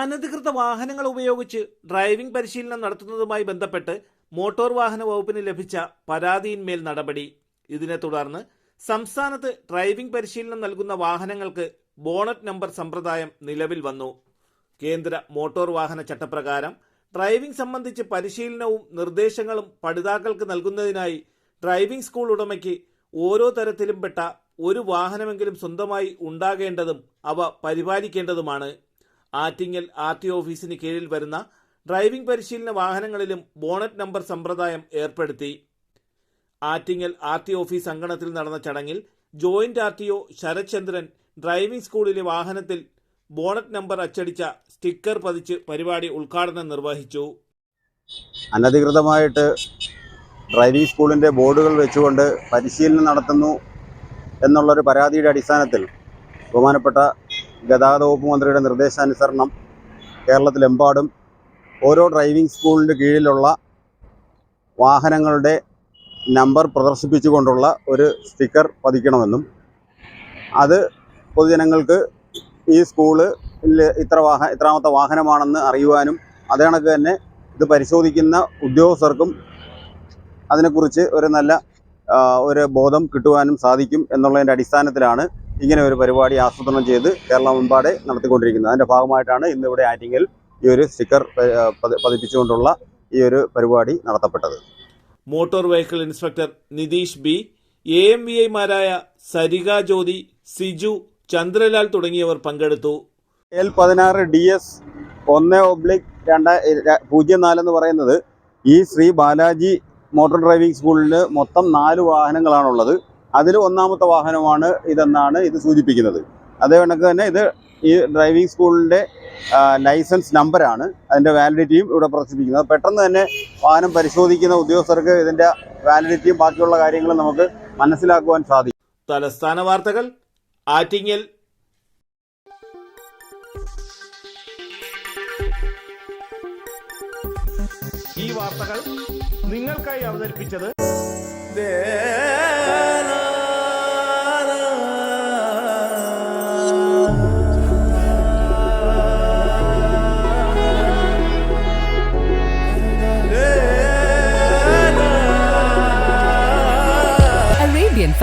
അനധികൃത വാഹനങ്ങൾ ഉപയോഗിച്ച് ഡ്രൈവിംഗ് പരിശീലനം നടത്തുന്നതുമായി ബന്ധപ്പെട്ട് മോട്ടോർ വാഹന വകുപ്പിന് ലഭിച്ച പരാതിയിന്മേൽ നടപടി. ഇതിനെ തുടർന്ന് സംസ്ഥാനത്ത് ഡ്രൈവിംഗ് പരിശീലനം നൽകുന്ന വാഹനങ്ങൾക്ക് ബോണറ്റ് നമ്പർ സമ്പ്രദായം നിലവിൽ വന്നു. കേന്ദ്ര മോട്ടോർ വാഹന ചട്ടപ്രകാരം ഡ്രൈവിംഗ് സംബന്ധിച്ച് പരിശീലനവും നിർദ്ദേശങ്ങളും പഠിതാക്കൾക്ക് നൽകുന്നതിനായി ഡ്രൈവിംഗ് സ്കൂൾ ഉടമയ്ക്ക് ഓരോ തരത്തിലും പെട്ട ഒരു വാഹനമെങ്കിലും സ്വന്തമായി ഉണ്ടാകേണ്ടതും അവ പരിപാലിക്കേണ്ടതുമാണ്. ആറ്റിങ്ങൽ ആർ ടി ഓഫീസിന് കീഴിൽ വരുന്ന ഡ്രൈവിംഗ് പരിശീലന വാഹനങ്ങളിലും ബോണറ്റ് നമ്പർ സമ്പ്രദായം ഏർപ്പെടുത്തി. ആറ്റിങ്ങൽ ആർ ടി ഓഫീസ് അങ്കണത്തിൽ നടന്ന ചടങ്ങിൽ joint R T O Sarathchandran driving സ്കൂളിലെ വാഹനത്തിൽ ബോണറ്റ് നമ്പർ അച്ചടിച്ച സ്റ്റിക്കർ പതിച്ച് പരിപാടി ഉദ്ഘാടനം നിർവഹിച്ചു. അനധികൃതമായിട്ട് ഡ്രൈവിംഗ് സ്കൂളിന്റെ ബോർഡുകൾ വെച്ചുകൊണ്ട് പരിശീലനം നടത്തുന്നു എന്നുള്ളൊരു പരാതിയുടെ അടിസ്ഥാനത്തിൽ ബഹുമാനപ്പെട്ട ഗതാഗത വകുപ്പ് മന്ത്രിയുടെ നിർദ്ദേശാനുസരണം കേരളത്തിലെമ്പാടും ഓരോ ഡ്രൈവിംഗ് സ്കൂളിന്റെ കീഴിലുള്ള വാഹനങ്ങളുടെ നമ്പർ പ്രദർശിപ്പിച്ചുകൊണ്ടുള്ള ഒരു സ്റ്റിക്കർ പതിക്കണമെന്നും അത് പൊതുജനങ്ങൾക്ക് ഈ സ്കൂൾ ഇത്ര വാഹ ഇത്രാമത്തെ വാഹനമാണെന്ന് അറിയുവാനും അതേ കണക്ക് തന്നെ ഇത് പരിശോധിക്കുന്ന ഉദ്യോഗസ്ഥർക്കും അതിനെക്കുറിച്ച് ഒരു നല്ല ഒരു ബോധം കിട്ടുവാനും സാധിക്കും എന്നുള്ളതിന്റെ അടിസ്ഥാനത്തിലാണ് ഇങ്ങനെ ഒരു പരിപാടി ആസൂത്രണം ചെയ്ത് കേരളമെമ്പാടെ നടത്തിക്കൊണ്ടിരിക്കുന്നത്. അതിന്റെ ഭാഗമായിട്ടാണ് ഇന്ന് ഇവിടെ ആറ്റിങ്ങൽ ഈ ഒരു സ്റ്റിക്കർ പതിപ്പിച്ചുകൊണ്ടുള്ള ഈ ഒരു പരിപാടി നടത്തപ്പെട്ടത്. Motor vehicle inspector Nitheesh B A M V ഐമാരായ സരിക ജ്യോതി സിജു ചന്ദ്രലാൽ തുടങ്ങിയവർ പങ്കെടുത്തു. എൽ പതിനാറ് ഡി എസ് ഒന്ന് ഒബ്ലിക് രണ്ട് പൂജ്യം നാലെന്ന് പറയുന്നത് ഈ ശ്രീ ബാലാജി മോട്ടോർ ഡ്രൈവിംഗ് സ്കൂളിൽ മൊത്തം നാല് വാഹനങ്ങളാണുള്ളത്. അതിൽ ഒന്നാമത്തെ വാഹനമാണ് ഇതെന്നാണ് ഇത് സൂചിപ്പിക്കുന്നത്. അതേ കണക്ക് തന്നെ ഇത് ഈ ഡ്രൈവിംഗ് സ്കൂളിന്റെ ലൈസൻസ് നമ്പറാണ് അതിന്റെ വാലിഡിറ്റിയും ഇവിടെ പ്രദർശിപ്പിക്കുന്നത് പെട്ടെന്ന് തന്നെ വാഹനം പരിശോധിക്കുന്ന ഉദ്യോഗസ്ഥർക്ക് ഇതിന്റെ വാലിഡിറ്റിയും ബാക്കിയുള്ള കാര്യങ്ങളും നമുക്ക് മനസ്സിലാക്കുവാൻ സാധിക്കും. തലസ്ഥാന വാർത്തകൾ ആറ്റിങ്ങൽ. ഈ വാർത്തകൾ നിങ്ങൾക്കായി അവതരിപ്പിച്ചത് Arabian